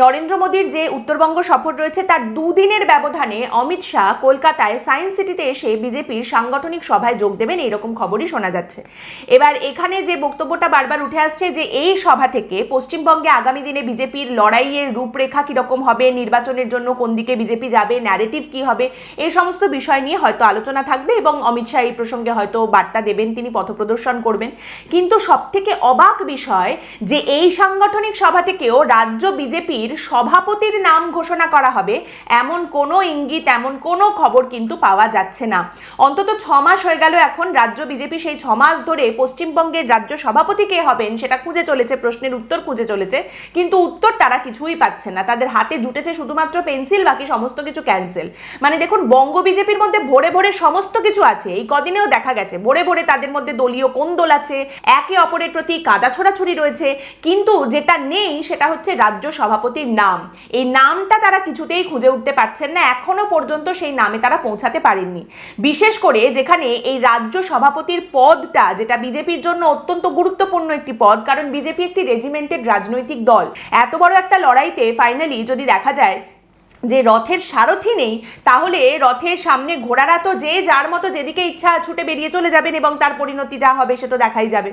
নরেন্দ্র মোদীর যে উত্তরবঙ্গ সফর রয়েছে, তার দুদিনের ব্যবধানে অমিত শাহ কলকাতায় সায়েন্স সিটিতে এসে বিজেপির সাংগঠনিক সভায় যোগ দেবেন এরকম খবরই শোনা যাচ্ছে। এবার এখানে যে বক্তব্যটা বারবার উঠে আসছে যে, এই সভা থেকে পশ্চিমবঙ্গে আগামী দিনে বিজেপির লড়াইয়ের রূপরেখা কীরকম হবে, নির্বাচনের জন্য কোন দিকে বিজেপি যাবে ন্যারেটিভ কি হবে, এই সমস্ত বিষয় নিয়ে হয়তো আলোচনা থাকবে এবং অমিত শাহ এই প্রসঙ্গে হয়তো বার্তা দেবেন, তিনি পথপ্রদর্শন করবেন। কিন্তু সব থেকে অবাক বিষয় যে, এই সাংগঠনিক সভা থেকেও রাজ্য বিজেপির সভাপতির নাম ঘোষণা করা হবে। এমন কোনো ইঙ্গিত, এমন কোনো খবর কিন্তু পাওয়া যাচ্ছে না। অন্তত ছ মাস হয়ে গেল এখন রাজ্য বিজেপি সেই ছ মাস ধরে পশ্চিমবঙ্গের রাজ্য সভাপতি কে হবেন সেটা খুঁজে চলেছে, প্রশ্নের উত্তর খুঁজে চলেছে। কিন্তু উত্তর তারা কিছুই পাচ্ছে না। তাদের হাতে জুটেছে শুধুমাত্র পেন্সিল, বাকি সমস্ত কিছু ক্যান্সেল। মানে দেখুন, বঙ্গ বিজেপির মধ্যে ভরে ভরে সমস্ত কিছু আছে। এই কদিনেও দেখা গেছে, ভরে ভরে তাদের মধ্যে দলীয় কোন্দল আছে, একে অপরের প্রতি কাদা ছোড়াছুড়ি রয়েছে। কিন্তু যেটা নেই সেটা হচ্ছে রাজ্য সভাপতির নাম। এই নামটা তারা কিছুতেই খুঁজে উঠতে পারছেন না। এখনও পর্যন্ত সেই নামে তারা পৌঁছাতে পারেননি। বিশেষ করে যেখানে এই রাজ্য সভাপতির পদটা, যেটা বিজেপির জন্য অত্যন্ত গুরুত্বপূর্ণ একটি পদ, কারণ বিজেপি একটি রেজিমেন্টেড রাজনৈতিক দল। এত বড় একটা লড়াইতে ফাইনালি যদি দেখা যায় যে রথের সারথি নেই, তাহলে রথের সামনে ঘোড়ারা তো যে যার মতো যেদিকে ইচ্ছা ছুটে বেরিয়ে চলে যাবেন এবং তার পরিণতি যা হবে সে তো দেখাই যাবে।